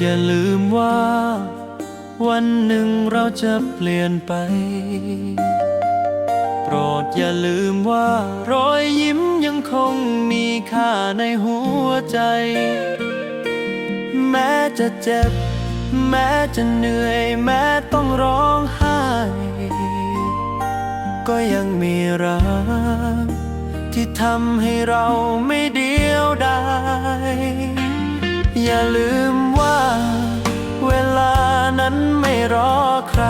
อย่าลืมว่า วันหนึ่งเราจะเปลี่ยนไป โปรดอย่าลืมว่ารอยยิ้มยังคงมีค่าในหัวใจ แม้จะเจ็บ แม้จะเหนื่อย แม้ต้องร้องไห้ ก็ยังมีรักที่ทำให้เราไม่เดียวดาย อย่าลืมว่า เวลานั้นไม่รอใคร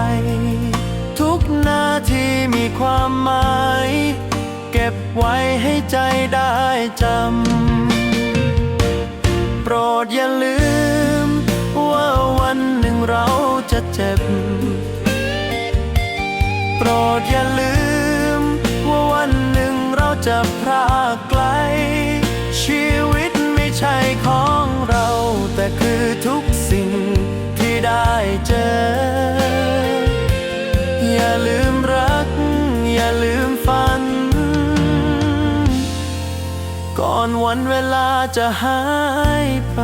ทุกนาทีมีความหมาย เก็บไว้ให้ใจได้จำ โปรดอย่าลืม ว่าวันหนึ่งเราจะเจ็บ โปรดอย่าลืม ว่าวันหนึ่งเราจะพรากไกล ช่ของเรา แต่คือทุกสิ่งที่ได้เจอ อย่าลืมรัก อย่าลืมฝัน ก่อนวันเวลาจะหายไป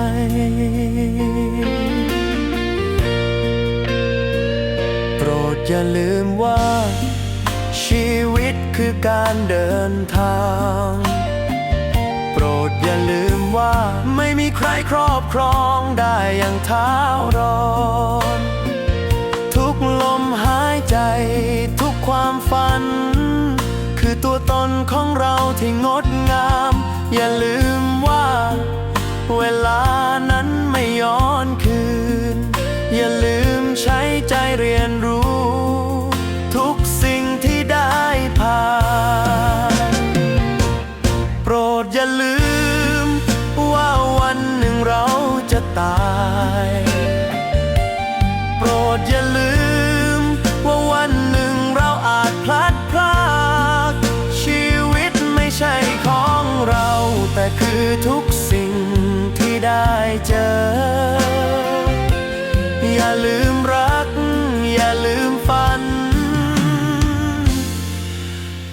โปรดอย่าลืมว่า ชีวิตคือการเดินทาง โปรดอย่าลืม ว่า ไม่มีใครครอบครองได้อย่างเท้ารอนทุกลมหายใจ ทุกความฝัน คือตัวตนของเราที่งดงาม อย่าลืมว่า เวลานั้นไม่ย้อนคืน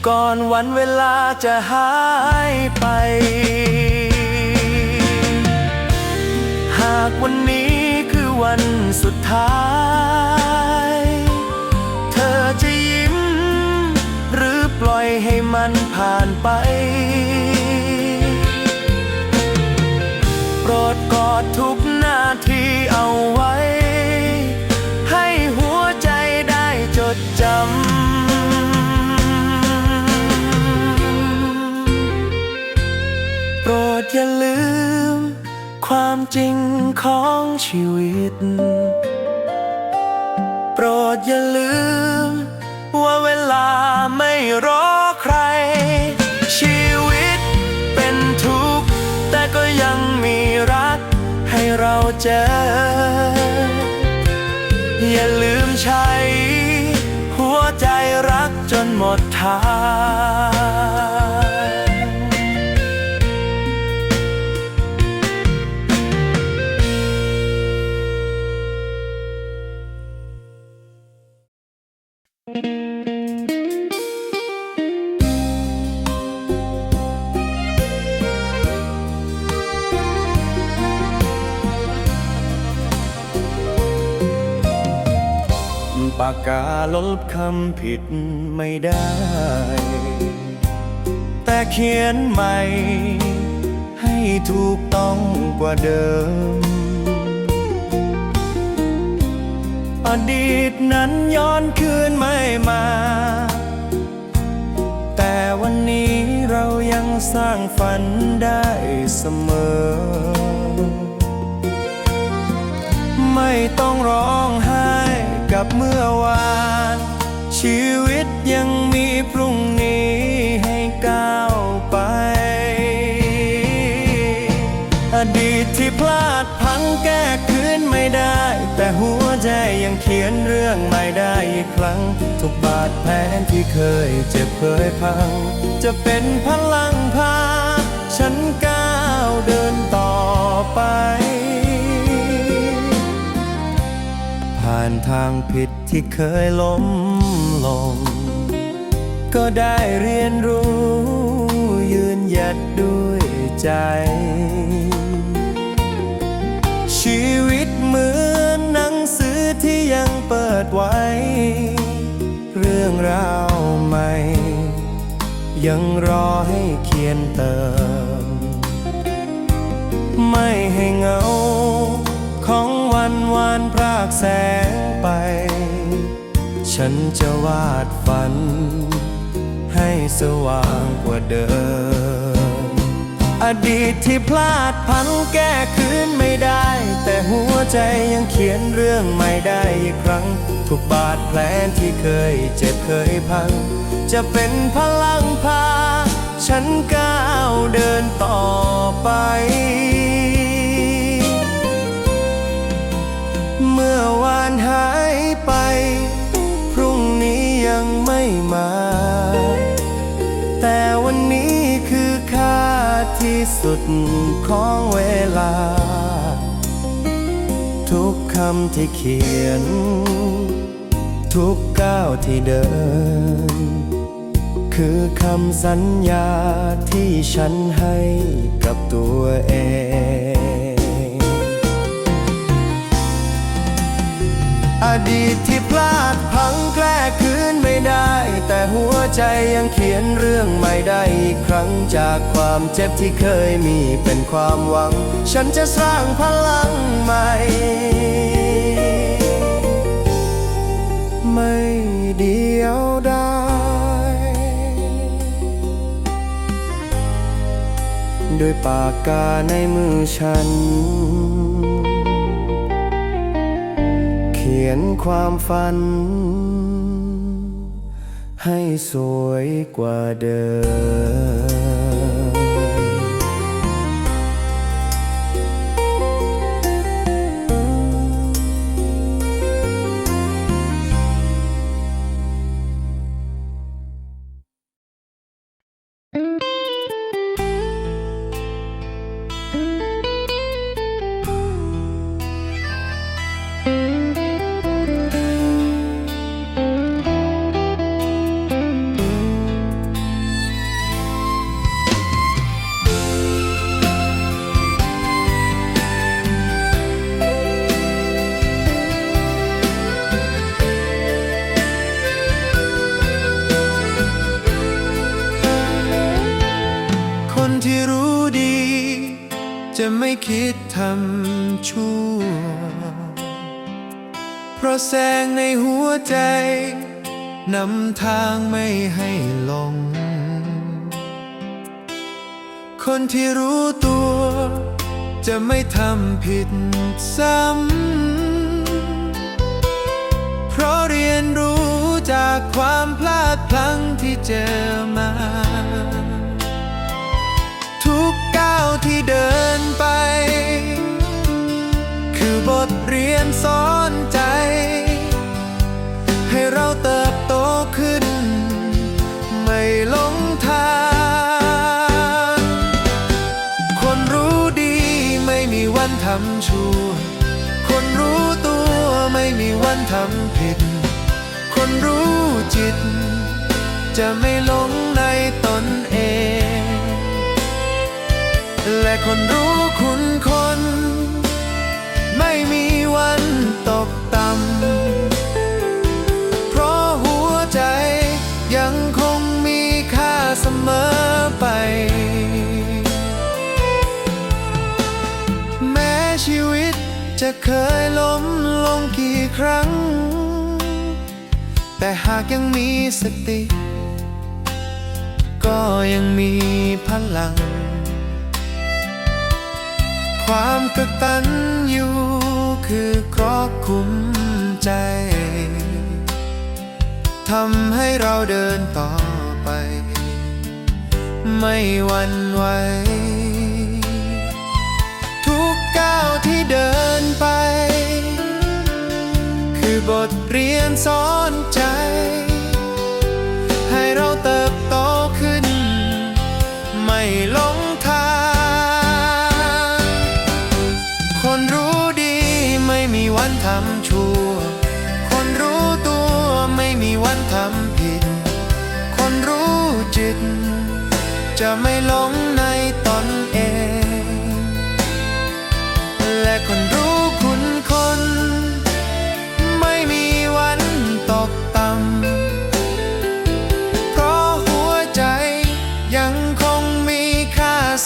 ก่อนวันเวลาจะหายไป หากวันนี้คือวันสุดท้าย เธอจะยิ้ม หรือปล่อยให้มันผ่านไป โปรดกอดทุกนาทีเอาไว้ ให้หัวใจได้จดจำ รดอย่าลืม ความจริงของชีวิต โปรดอย่าลืม ว่าเวลาไม่รอใคร ชีวิตเป็นทุกข์ แต่ก็ยังมีรักให้เราเจอ อย่าลืมใช้ หัวใจรักจนหมดทาง ปากกาลบคำผิดไม่ได้ แต่เขียนใหม่ให้ถูกต้องกว่าเดิม อดีตนั้นย้อนคืนไม่มา แต่วันนี้เรายังสร้างฝันได้เสมอ ไม่ต้องร้องไห้กับเมื่อวาน ชีวิตยังมีพรุ่งนี้ให้ก้าวไป อดีตที่พลาดพังแก้ นไม่ได้ แต่หัวใจยังเขียนเรื่องใหม่ได้อีกครั้ง ทุกบาดแผลที่เคยเจ็บเคยพัง จะเป็นพลังพา ฉันก้าวเดินต่อไป ผ่านทางผิดที่เคยล้มลง ก็ได้เรียนรู้ยืนหยัดด้วยใจ ชีวิต ยังเปิดไว้ เรื่องราวใหม่ ยังรอให้เขียนเติม ไม่ให้เหงา ของวันวานพรากแสงไป ฉันจะวาดฝัน ให้สว่างกว่าเดิม ดีตที่พลาดพันแก้คืนไม่ได้ แต่หัวใจยังเขียนเรื่องใหม่ได้อีกครั้ง ทุกบาดแผลที่เคยเจ็บเคยพัง จะเป็นพลังพา ฉันก้าวเดินต่อไป เมื่อวานหายไป พรุ่งนี้ยังไม่มา สุดของเวลา ทุกคำที่เขียน ทุกก้าวที่เดิน คือคำสัญญาที่ฉันให้กับตัวเอง อดีตที่พลาดพังแกล้คืนไม่ได้ แต่หัวใจยังเขียนเรื่องใหม่ได้อีกครั้งจากความเจ็บที่เคยมีเป็นความหวัง ฉันจะสร้างพลังใหม่ ไม่เดียวดายด้วยปากกาในมือฉัน เขียนความฝัน ให้สวยกว่าเดิมำชั่ว เพราะแสงในหัวใจนำทางไม่ให้หลง คนที่รู้ตัว จะไม่ทำผิดซ้ำ เพราะเรียนรู้จากความพลาดพลั้งที่เจอมา ก้าวที่เดินไป คือบทเรียนสอนใจ ให้เราเติบโตขึ้น ไม่หลงทาง คนรู้ดีไม่มีวันทำชั่ว คนรู้ตัวไม่มีวันทำผิด คนรู้จิต จะไม่หลง คนรู้คุณคน ไม่มีวันตกต่ำเพราะหัวใจยังคงมีค่าเสมอไป แม้ชีวิตจะเคยล้มลงกี่ครั้ง แต่หากยังมีสติ ก็ยังมีพลัง ความกตัญญูคือครอบคุมใจทำให้เราเดินต่อไป ไม่หวันไหวทุกก้าวที่เดินไป คือบทเรียนสอนใจ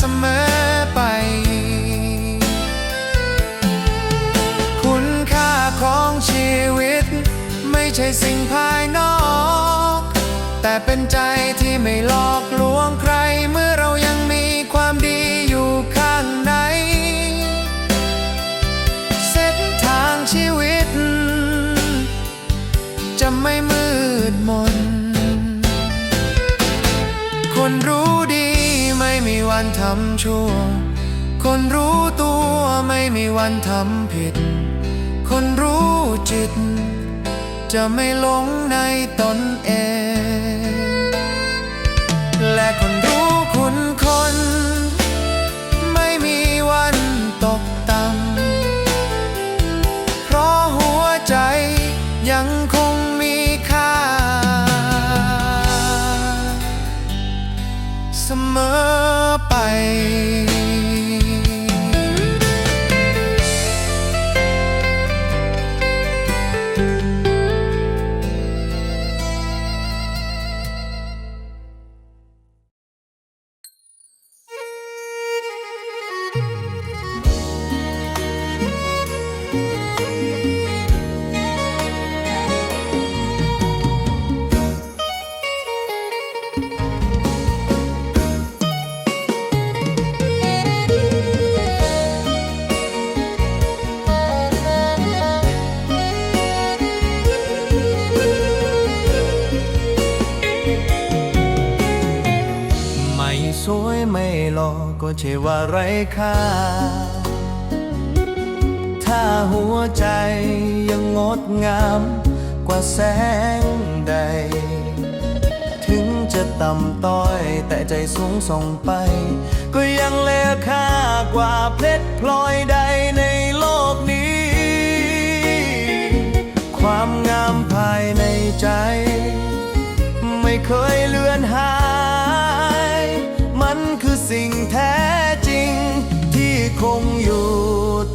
สมอไป คุณค่าของชีวิต ไม่ใช่สิ่งภายนอก แต่เป็นใจที่ไม่หลอกลวง ชั่ว คนรู้ตัวไม่มีวันทำผิด คนรู้จิต จะไม่หลงในตนเอง ค่า ถ้าหัวใจยังงดงามกว่าแสงใด ถึงจะต่ำต้อยแต่ใจสูงส่งไป ก็ยังเลอค่ากว่าเพชรพลอยใดในโลกนี้ ความงามภายในใจ ไม่เคยเลือนหาย มันคือสิ่งแท้ งอยู่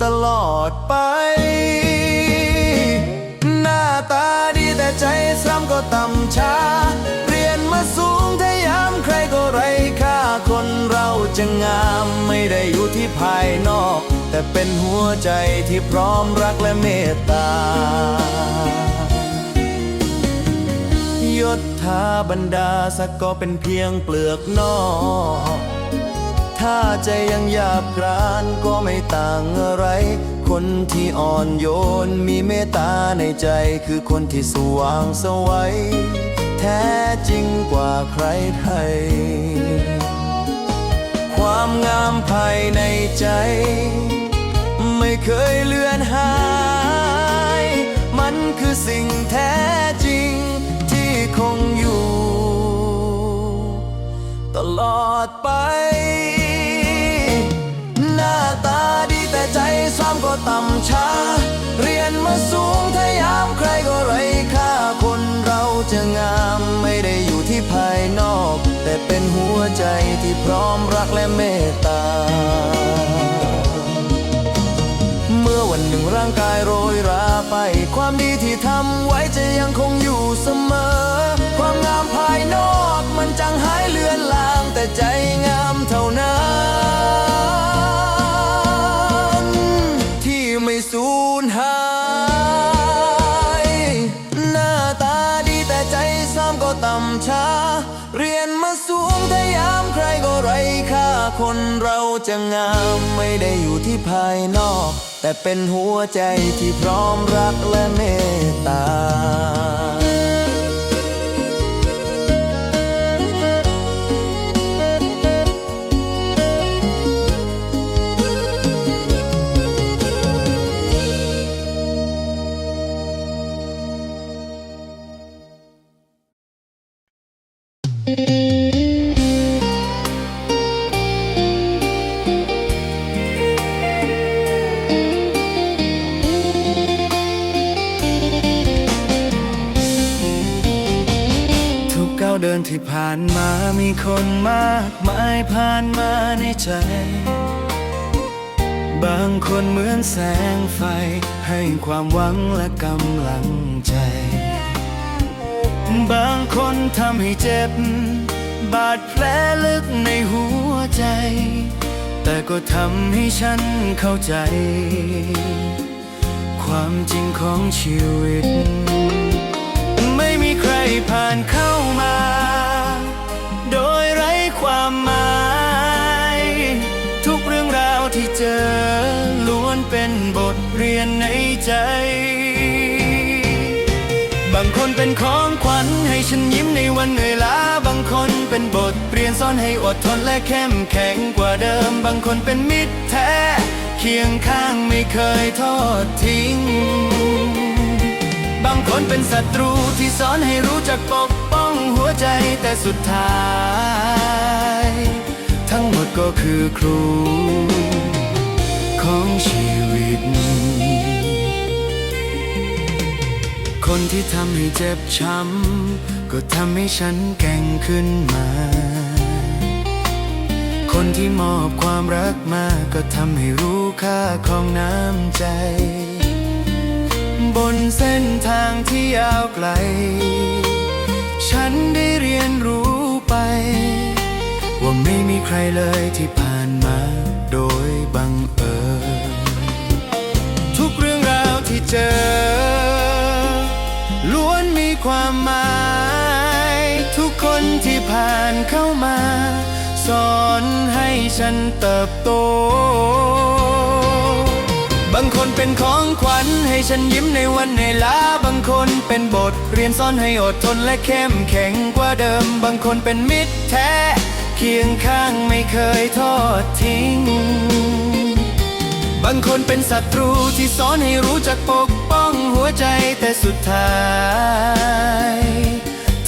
ตลอดไป หน้าตาดีแต่ใจซ้ำก็ต่ำช้า เรียนมาสูงถ้ายามใครก็ไร้ค่าคนเราจะงามไม่ได้อยู่ที่ภายนอก แต่เป็นหัวใจที่พร้อมรักและเมตตายศถาบรรดาสักก็เป็นเพียงเปลือกนอก ถ้าใจยังหยาบกรานก็ไม่ต่างอะไร คนที่อ่อนโยนมีเมตตาในใจคือคนที่สว่างสวัยแท้จริงกว่าใครไทย ความงามภายในใจ ไม่เคยเลือนหาย มันคือสิ่งแท้จริงที่คงอยู่ ตลอดไป ใจที่พร้อมรักและเมตตา เมื่อวันหนึ่งร่างกายโรยราไป ความดีที่ทำไว้จะยังคงอยู่เสมอางงามไม่ได้อยู่ที่ภายนอก แต่เป็นหัวใจที่พร้อมรักและเมตตา งไฟ ให้ความหวังและกำลังใจ บางคนทำให้เจ็บ บาดแผลลึกในหัวใจ แต่ก็ทำให้ฉันเข้าใจ ความจริงของชีวิตยผ่านเข้ามา โดยไร้ความหมาย ของขวัญให้ฉันยิ้มในวันเหนื่อยล้าบางคนเป็นบทเรียนสอนให้อดทนและเข้มแข็งกว่าเดิม บางคนเป็นมิตรแท้ เคียงข้างไม่เคยทอดทิ้ง บางคนเป็นศัตรูที่สอนให้รู้จักปกป้องหัวใจแต่สุดท้าย ทั้งหมดก็คือครู ของชีวิต คนที่ทำให้เจ็บช้ำ ก็ทำให้ฉันแก่งขึ้นมา คนที่มอบความรักมา ก็ทำให้รู้ค่าของน้ำใจ บนเส้นทางที่ยาวไกล ฉันได้เรียนรู้ไป ว่าไม่มีใครเลยที่ผ่านมา โดยบังเอิญทุกเรื่องราวที่เจอ ล้วนมีความหมาย ทุกคนที่ผ่านเข้ามา สอนให้ฉันเติบโต บางคนเป็นของขวัญให้ฉันยิ้มในวันในลาบางคนเป็นบท เรียนสอนให้อดทนและเข้มแข็งกว่าเดิม บางคนเป็นมิตรแท้ เคียงข้างไม่เคยทอดทิ้งางคนเป็นศัตรูที่สอนให้รู้จักปกป้องหัวใจแต่สุดท้าย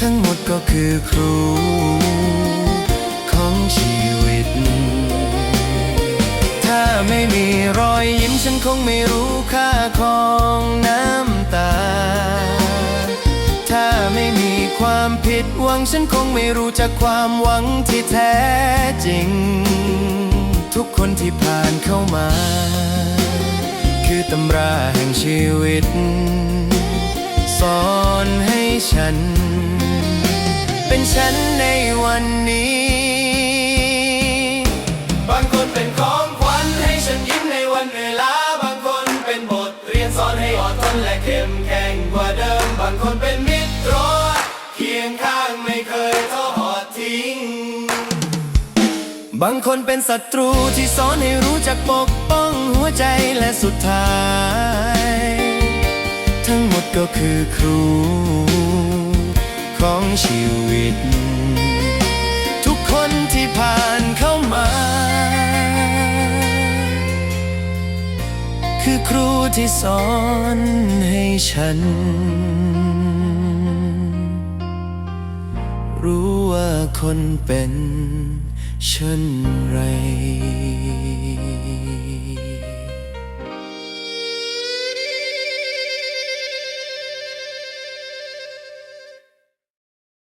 ทั้งหมดก็คือครูของชีวิต ถ้าไม่มีรอยยิ้มฉันคงไม่รู้ค่าของน้ำตา ถ้าไม่มีความผิดหวังฉันคงไม่รู้จักความหวังที่แท้ นที่ผ่านเข้ามา คือตำราแห่งชีวิต สอนให้ฉัน เป็นฉันในวันนี้ บางคนเป็นศัตรูที่สอนให้รู้จักปกป้องหัวใจและสุดท้าย ทั้งหมดก็คือครู ของชีวิต ทุกคนที่ผ่านเข้ามา คือครูที่สอนให้ฉัน รู้ว่าคนเป็น เช่นไร